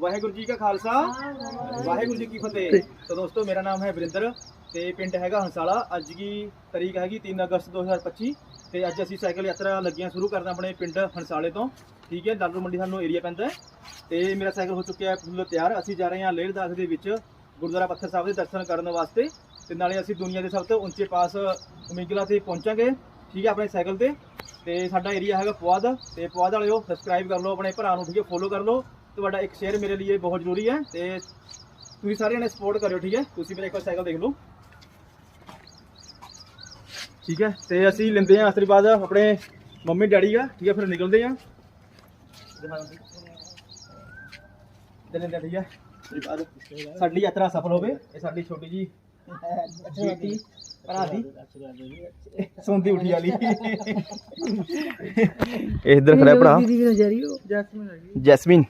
ਵਾਹਿਗੁਰੂ ਜੀ ਕਾ ਖਾਲਸਾ। ਵਾਹਿਗੁਰੂ ਜੀ ਕੀ ਫਤਿਹ। ਤਾਂ ਦੋਸਤੋ, ਮੇਰਾ ਨਾਮ ਹੈ ਵਰਿੰਦਰ ਤੇ ਪਿੰਡ ਹੈਗਾ ਹੰਸਾਲਾ। ਅੱਜ ਦੀ ਤਾਰੀਖ ਹੈਗੀ? 3 ਅਗਸਤ 2025 ਤੇ ਅੱਜ ਅਸੀਂ ਸਾਈਕਲ ਯਾਤਰਾ ਲੱਗੀਆਂ ਸ਼ੁਰੂ ਕਰਦੇ ਆਪਣੇ ਪਿੰਡ ਹੰਸਾਲੇ ਤੋਂ। ਠੀਕ ਹੈ, ਲਾਲੂ ਮੰਡੀ ਸਾਨੂੰ ਏਰੀਆ ਪੈਂਦਾ ਹੈ। ਤੇ ਮੇਰਾ ਸਾਈਕਲ ਹੋ ਚੁੱਕਿਆ ਹੈ ਫੁੱਲ ਤਿਆਰ। ਅਸੀਂ ਜਾ ਰਹੇ ਹਾਂ ਲੇਹ ਲਦਾਖ ਦੇ ਵਿੱਚ ਗੁਰਦੁਆਰਾ ਪੱਥਰ ਸਾਹਿਬ ਦੇ ਦਰਸ਼ਨ ਕਰਨ ਵਾਸਤੇ। ਤੇ ਨਾਲੇ ਅਸੀਂ ਦੁਨੀਆ ਦੇ ਸਭ ਤੋਂ ਉੱਚੇ ਪਾਸ ਉਮੀਗਲਾ ਤੇ ਪਹੁੰਚਾਂਗੇ। ਠੀਕ ਹੈ, ਆਪਣੇ ਸਾਈਕਲ ਤੇ। ਤੇ ਸਾਡਾ ਏਰੀਆ ਹੈਗਾ ਪੁਆਧ। ਤੇ ਪੁਆਧ ਵਾਲਿਓ ਸਬਸਕ੍ਰਾਈਬ ਕਰ ਲਓ, ਆਪਣੇ ਭਰਾ ਨੂੰ ਠੀਕ ਹੈ ਫੋਲੋ ਕਰ ਲਓ। ਤੁਹਾਡਾ ਇੱਕ ਸ਼ੇਅਰ ਮੇਰੇ ਲਈ ਬਹੁਤ ਜ਼ਰੂਰੀ ਹੈ ਤੇ ਤੁਸੀਂ ਸਾਰਿਆਂ ਨੇ ਸਪੋਰਟ ਕਰਿਓ ਠੀਕ ਹੈ? ਤੁਸੀਂ ਮੇਰਾ ਇੱਕ ਵਾਰ ਸਾਈਕਲ ਦੇਖ ਲਓ। ਠੀਕ ਹੈ? ਤੇ ਅਸੀਂ ਲੈਂਦੇ ਹਾਂ ਆਸ਼ੀਰਵਾਦ ਆਪਣੇ ਮੰਮੀ ਡੈਡੀ ਦਾ ਠੀਕ ਹੈ? ਫਿਰ ਨਿਕਲਦੇ ਹਾਂ। ਦੇ ਲੈਂਦੇ ਹਾਂ, ਠੀਕ ਹੈ ਆਸ਼ੀਰਵਾਦ ਸਾਡੀ ਯਾਤਰਾ ਸਫਲ ਹੋਵੇ ਇਹ ਸਾਡੀ ਛੋਟੀ ਜੀ ਬੇਟੀ ਭਰਾ ਦੀ। ਸੌਂਦੀ ਉਠੀ ਵਾਲੀ। ਇਧਰ ਖੜਾ ਭਰਾ। ਜੈਸਮੀਨ।